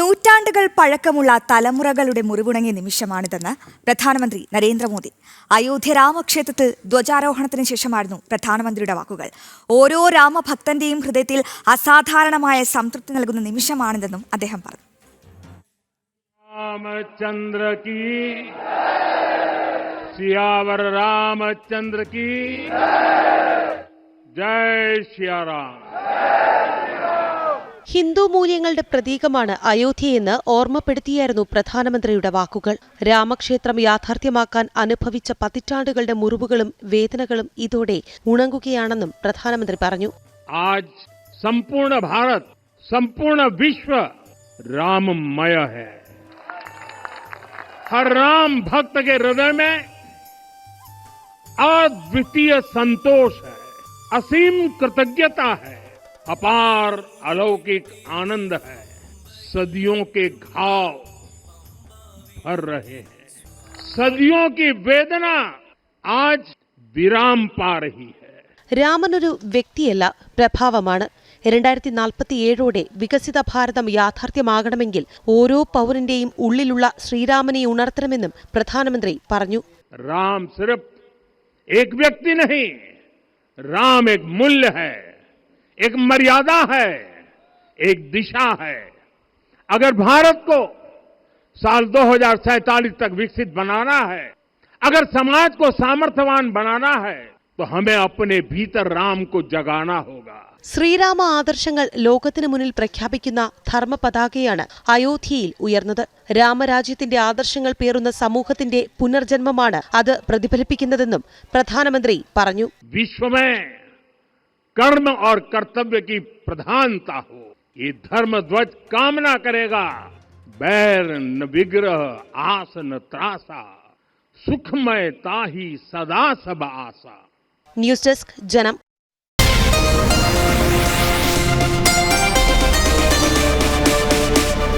നൂറ്റാണ്ടുകൾ പഴക്കമുള്ള തലമുറകളുടെ മുറിവുണങ്ങിയ നിമിഷമാണിതെന്ന് പ്രധാനമന്ത്രി നരേന്ദ്രമോദി. അയോധ്യ രാമക്ഷേത്രത്തിൽ ധ്വജാരോഹണത്തിന് ശേഷമായിരുന്നു പ്രധാനമന്ത്രിയുടെ വാക്കുകൾ. ഓരോ രാമഭക്തന്റെയും ഹൃദയത്തിൽ അസാധാരണമായ സംതൃപ്തി നൽകുന്ന നിമിഷമാണിതെന്നും അദ്ദേഹം പറഞ്ഞു. രാമചന്ദ്ര കീ. സിയാവർ ഹിന്ദു മൂല്യങ്ങളുടെ പ്രതീകമാണ് അയോധ്യയെന്ന് ഓർമ്മപ്പെടുത്തിയായിരുന്നു പ്രധാനമന്ത്രിയുടെ വാക്കുകൾ രാമക്ഷേത്രം യാഥാർത്ഥ്യമാക്കാൻ അനുഭവിച്ച പതിറ്റാണ്ടുകളുടെ മുറിവുകളും വേദനകളും ഇതോടെ ഉണങ്ങുകയാണെന്നും പ്രധാനമന്ത്രി പറഞ്ഞു आज संपूर्ण भारत संपूर्ण विश्व राममय है हर राम भक्त के हृदय में अद्वितीय संतोष है असीम कृतज्ञता है अपार अलौकिक आनंद है सदियों के घाव भर रहे हैं सदियों की वेदना आज विराम पा रही है രാമനൊരു വ്യക്തിയല്ല പ്രഭാവമാണ് രണ്ടായിരത്തി നാൽപ്പത്തിയേഴോടെ വികസിത ഭാരതം യാഥാർത്ഥ്യമാകണമെങ്കിൽ ഓരോ പൗരന്റെയും ഉള്ളിലുള്ള ശ്രീരാമനെ ഉണർത്തണമെന്നും പ്രധാനമന്ത്രി പറഞ്ഞു राम सिर्फ एक व्यक्ति नहीं राम एक मूल्य है एक मर्यादा है एक दिशा है अगर भारत को साल 2047 तक विकसित बनाना है अगर समाज को सामर्थ्यवान बनाना है तो हमें अपने भीतर राम को जगाना होगा ശ്രീരാമ ആദർശങ്ങൾ ലോകത്തിനു മുന്നിൽ പ്രഖ്യാപിക്കുന്ന ധർമ്മ പതാകയാണ് അയോധ്യയിൽ ഉയർന്നത് രാമരാജ്യത്തിന്റെ ആദർശങ്ങൾ പേറുന്ന സമൂഹത്തിന്റെ പുനർജന്മമാണ് അത് പ്രതിഫലിപ്പിക്കുന്നതെന്നും പ്രധാനമന്ത്രി പറഞ്ഞു विश्व में कर्म और कर्तव्य की प्रधानता हो। ये धर्म ध्वज कामना करेगा। बैर न विग्रह, आस न त्रासा, सुखमय ताही सदा सब आशा। न्यूज़ डेस्क, जन्म।